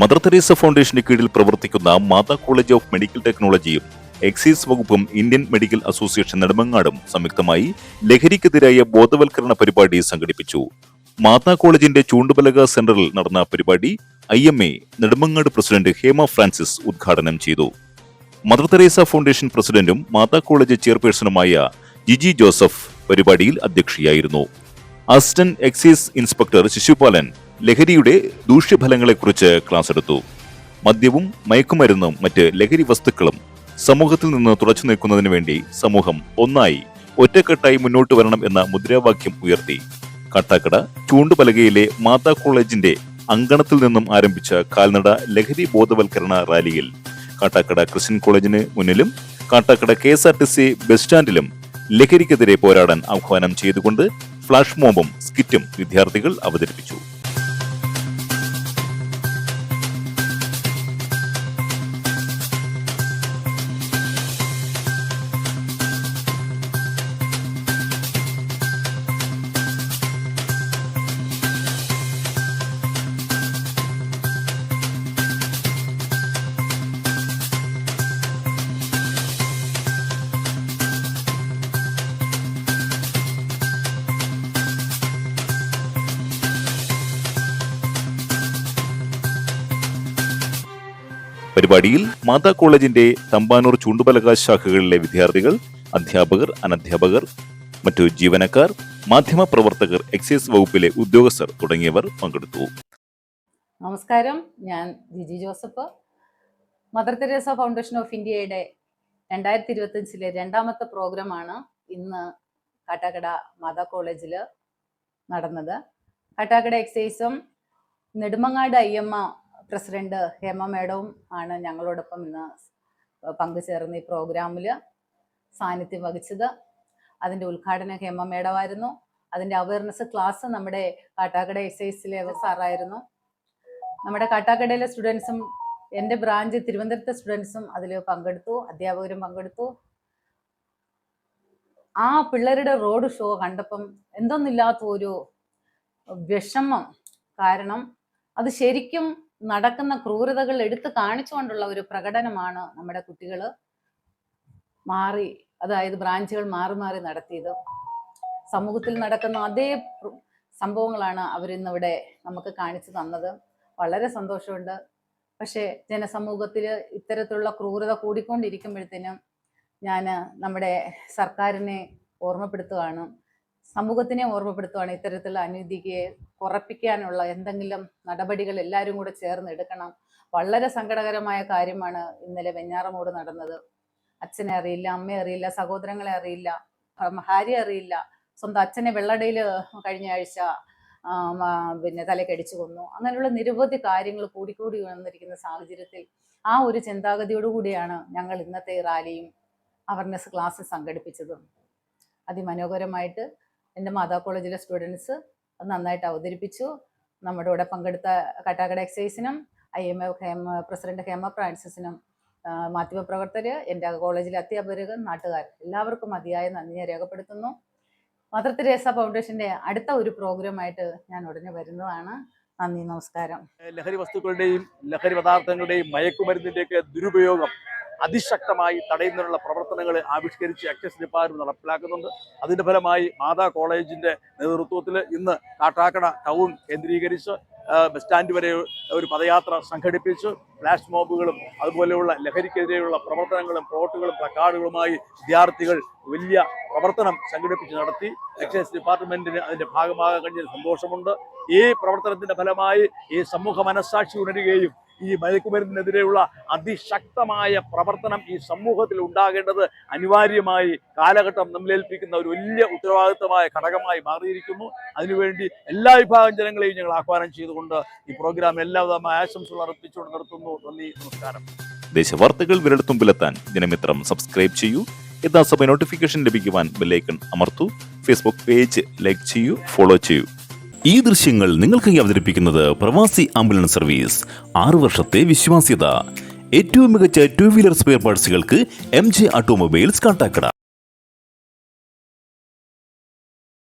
Mother Teresa ഫൗണ്ടേഷന് കീഴിൽ പ്രവർത്തിക്കുന്ന മാതാ കോളേജ് ഓഫ് മെഡിക്കൽ ടെക്നോളജിയും എക്സൈസ് വകുപ്പും ഇന്ത്യൻ മെഡിക്കൽ അസോസിയേഷൻ നെടുമങ്ങാടും സംയുക്തമായി ലഹരിക്കെതിരായ ബോധവൽക്കരണ പരിപാടി സംഘടിപ്പിച്ചു. മാതാ കോളേജിന്റെ ചൂണ്ടുപലക സെന്ററിൽ നടന്ന പരിപാടി I M A Nedumangad president Hema Francis ഉദ്ഘാടനം ചെയ്തു. മദർ തെരേസ ഫൗണ്ടേഷൻ പ്രസിഡന്റും മാതാ കോളേജ് ചെയർപേഴ്സണുമായ ജിജി ജോസഫ് പരിപാടിയിൽ അധ്യക്ഷയായിരുന്നു. അസിസ്റ്റന്റ് എക്സൈസ് ഇൻസ്പെക്ടർ ശിശുപാലൻ ലഹരിയുടെ ദൂഷ്യഫലങ്ങളെക്കുറിച്ച് ക്ലാസ് എടുത്തു. മദ്യവും മയക്കുമരുന്നും മറ്റ് ലഹരി വസ്തുക്കളും സമൂഹത്തിൽ നിന്ന് തുടച്ചു നീക്കുന്നതിന് വേണ്ടി സമൂഹം ഒന്നായി ഒറ്റക്കെട്ടായി മുന്നോട്ട് വരണം എന്ന മുദ്രാവാക്യം ഉയർത്തി. കട്ടാക്കട ചൂണ്ടുപലകയിലെ മാതാ കോളേജിന്റെ അങ്കണത്തിൽ നിന്നും ആരംഭിച്ച കാൽനട ലഹരി ബോധവൽക്കരണ റാലിയിൽ കാട്ടാക്കട ക്രിസ്ത്യൻ കോളേജിന് മുന്നിലും Kattakada K S R T C bus സ്റ്റാൻഡിലും ലഹരിക്കെതിരെ പോരാടാൻ ആഹ്വാനം ചെയ്തുകൊണ്ട് ഫ്ലാഷ് മോബും സ്കിറ്റും വിദ്യാർത്ഥികൾ അവതരിപ്പിച്ചു പരിപാടിയിൽ മാതാ കോളേജിന്റെ തമ്പാനൂർ ചൂണ്ടുപലക ശാഖകളിലെ വിദ്യാർത്ഥികൾ അധ്യാപകർ അനധ്യാപകർ മറ്റു ജീവനക്കാർ മാധ്യമ പ്രവർത്തകർ എക്സൈസ് വകുപ്പിലെ ഉദ്യോഗസ്ഥർ തുടങ്ങിയവർ പങ്കെടുത്തു. നമസ്കാരം. ഞാൻ Giji Joseph. Mother Teresa foundation of ഇന്ത്യയുടെ രണ്ടായിരത്തി ഇരുപത്തഞ്ചിലെ രണ്ടാമത്തെ പ്രോഗ്രാമാണ് ഇന്ന് കാട്ടാക്കട മാതാ കോളേജിൽ നടന്നത്. കാട്ടാക്കട എക്സൈസും നെടുമങ്ങാട് എം പ്രസിഡന്റ് ഹേമ മേഡവും ആണ് ഞങ്ങളോടൊപ്പം ഇന്ന് പങ്കുചേർന്ന് ഈ പ്രോഗ്രാമിൽ സാന്നിധ്യം വഹിച്ചത്. അതിന്റെ ഉദ്ഘാടനം ഹേമ മേഡമായിരുന്നു. അതിന്റെ അവയർനെസ് ക്ലാസ് നമ്മുടെ കാട്ടാക്കട എസ് ഐസിലെ സാറായിരുന്നു. നമ്മുടെ കാട്ടാക്കടയിലെ സ്റ്റുഡൻസും എന്റെ ബ്രാഞ്ച് തിരുവനന്തപുരത്തെ സ്റ്റുഡൻസും അതിൽ പങ്കെടുത്തു അധ്യാപകരും പങ്കെടുത്തു. ആ പിള്ളേരുടെ റോഡ് ഷോ കണ്ടപ്പം എന്തൊന്നില്ലാത്ത ഒരു വിഷമം. കാരണം അത് ശരിക്കും നടക്കുന്ന ക്രൂരതകൾ എടുത്തു കാണിച്ചുകൊണ്ടുള്ള ഒരു പ്രകടനമാണ് നമ്മുടെ കുട്ടികൾ മാറി അതായത് ബ്രാഞ്ചുകൾ മാറി മാറി നടത്തിയത്. സമൂഹത്തിൽ നടക്കുന്ന അതേ സംഭവങ്ങളാണ് അവരിന്നിവിടെ നമുക്ക് കാണിച്ചു തന്നത്. വളരെ സന്തോഷമുണ്ട്. പക്ഷേ ജനസമൂഹത്തിൽ ഇത്തരത്തിലുള്ള ക്രൂരത കൂടിക്കൊണ്ടിരിക്കുമ്പോഴത്തേനും ഞാൻ നമ്മുടെ സർക്കാരിനെ ഓർമ്മപ്പെടുത്തുകയാണ്. സമൂഹത്തിനെ ഓർമ്മപ്പെടുത്തുകയാണ് ഇത്തരത്തിലുള്ള അനീതിയെ കുറപ്പിക്കാനുള്ള എന്തെങ്കിലും നടപടികൾ എല്ലാവരും കൂടെ ചേർന്ന് എടുക്കണം. വളരെ സങ്കടകരമായ കാര്യമാണ് ഇന്നലെ വെഞ്ഞാറമൂട് നടന്നത്. അച്ഛനെ അറിയില്ല അമ്മയെ അറിയില്ല സഹോദരങ്ങളെ അറിയില്ല ഭാര്യ അറിയില്ല. സ്വന്തം അച്ഛനെ വെള്ളടയിൽ കഴിഞ്ഞ ആഴ്ച പിന്നെ തലക്കടിച്ചു കൊന്നു. അങ്ങനെയുള്ള നിരവധി കാര്യങ്ങൾ കൂടിക്കൂടി വന്നിരിക്കുന്ന സാഹചര്യത്തിൽ ആ ഒരു ചിന്താഗതിയോടുകൂടിയാണ് ഞങ്ങൾ ഇന്നത്തെ റാലിയും അവർനെസ് ക്ലാസ് സംഘടിപ്പിച്ചതും. അതിമനോഹരമായിട്ട് എന്റെ മാതാ കോളേജിലെ സ്റ്റുഡൻസ് അത് നന്നായിട്ട് അവതരിപ്പിച്ചു. നമ്മുടെ കൂടെ പങ്കെടുത്ത Kattakada എക്സൈസിനും I M A Hema president Hema ഫ്രാൻസിസിനും മാധ്യമപ്രവർത്തകർ എന്റെ കോളേജിലെ അധ്യാപകർ നാട്ടുകാർ എല്ലാവർക്കും മതിയായ നന്ദി രേഖപ്പെടുത്തുന്നു. മദർ തെരേസ ഫൗണ്ടേഷന്റെ അടുത്ത ഒരു പ്രോഗ്രാമായിട്ട് ഞാൻ ഉടനെ വരുന്നതാണ്. നന്ദി നമസ്കാരം. ലഹരി വസ്തുക്കളുടെയും ലഹരി പദാർത്ഥങ്ങളുടെയും മയക്കുമരുന്നിന്റെയൊക്കെ ദുരുപയോഗം അതിശക്തമായി തടയുന്നതിനുള്ള പ്രവർത്തനങ്ങൾ ആവിഷ്കരിച്ച് എക്സൈസ് ഡിപ്പാർട്ട്മെന്റ് നടപ്പിലാക്കുന്നുണ്ട്. അതിന്റെ ഫലമായി മാതാ കോളേജിന്റെ നേതൃത്വത്തിൽ ഇന്ന് കാട്ടാക്കട ടൗൺ കേന്ദ്രീകരിച്ച് ബസ് സ്റ്റാൻഡ് വരെ ഒരു പദയാത്ര സംഘടിപ്പിച്ച്. ഫ്ലാഷ് മോബുകളും അതുപോലെയുള്ള ലഹരിക്കെതിരെയുള്ള പ്രവർത്തനങ്ങളും പ്ലോട്ടുകളും പ്ലക്കാർഡുകളുമായി വിദ്യാർത്ഥികൾ വലിയ പ്രവർത്തനം സംഘടിപ്പിച്ച് നടത്തി. എക്സൈസ് ഡിപ്പാർട്ട്മെന്റിന് അതിന്റെ ഭാഗമാകാൻ കഴിഞ്ഞ സന്തോഷമുണ്ട്. ഈ പ്രവർത്തനത്തിന്റെ ഫലമായി ഈ സമൂഹ മനസ്സാക്ഷി ഉണരുകയും ഈ മയക്കുമരുന്നിനെതിരെയുള്ള അതിശക്തമായ പ്രവർത്തനം ഈ സമൂഹത്തിൽ ഉണ്ടാകേണ്ടത് അനിവാര്യമായി കാലഘട്ടം നമ്മിലേൽപ്പിക്കുന്ന ഒരു വലിയ ഉത്തരവാദിത്തമായ ഘടകമായി മാറിയിരിക്കുന്നു. അതിനുവേണ്ടി എല്ലാ വിഭാഗം ജനങ്ങളെയും ഞങ്ങൾ ആഹ്വാനം ചെയ്തുകൊണ്ട് ഈ പ്രോഗ്രാം എല്ലാവിധമായ ആശംസകൾ അർപ്പിച്ചുകൊണ്ട് നിർത്തുന്നു. നന്ദി നമസ്കാരം. ദേശവാർത്തകൾ വിരടത്തുമ്പിലെത്താൻ ദിനമിത്രം സബ്സ്ക്രൈബ് ചെയ്യൂ. യഥാസഭ നോട്ടിഫിക്കേഷൻ ലഭിക്കുവാൻ ബെല്ലൈക്കൺ അമർത്തു. ഫേസ്ബുക്ക് പേജ് ലൈക്ക് ചെയ്യൂ ഫോളോ ചെയ്യൂ. ഈ ദൃശ്യങ്ങൾ നിങ്ങൾക്കായി അവതരിപ്പിക്കുന്നത് പ്രവാസി ആംബുലൻസ് സർവീസ്. ആറു വർഷത്തെ വിശ്വാസ്യത. ഏറ്റവും മികച്ച ടു വീലർ സ്പെയർ പാർട്സുകൾക്ക് എം ജെ ഓട്ടോമൊബൈൽസ് കാട്ടാക്കട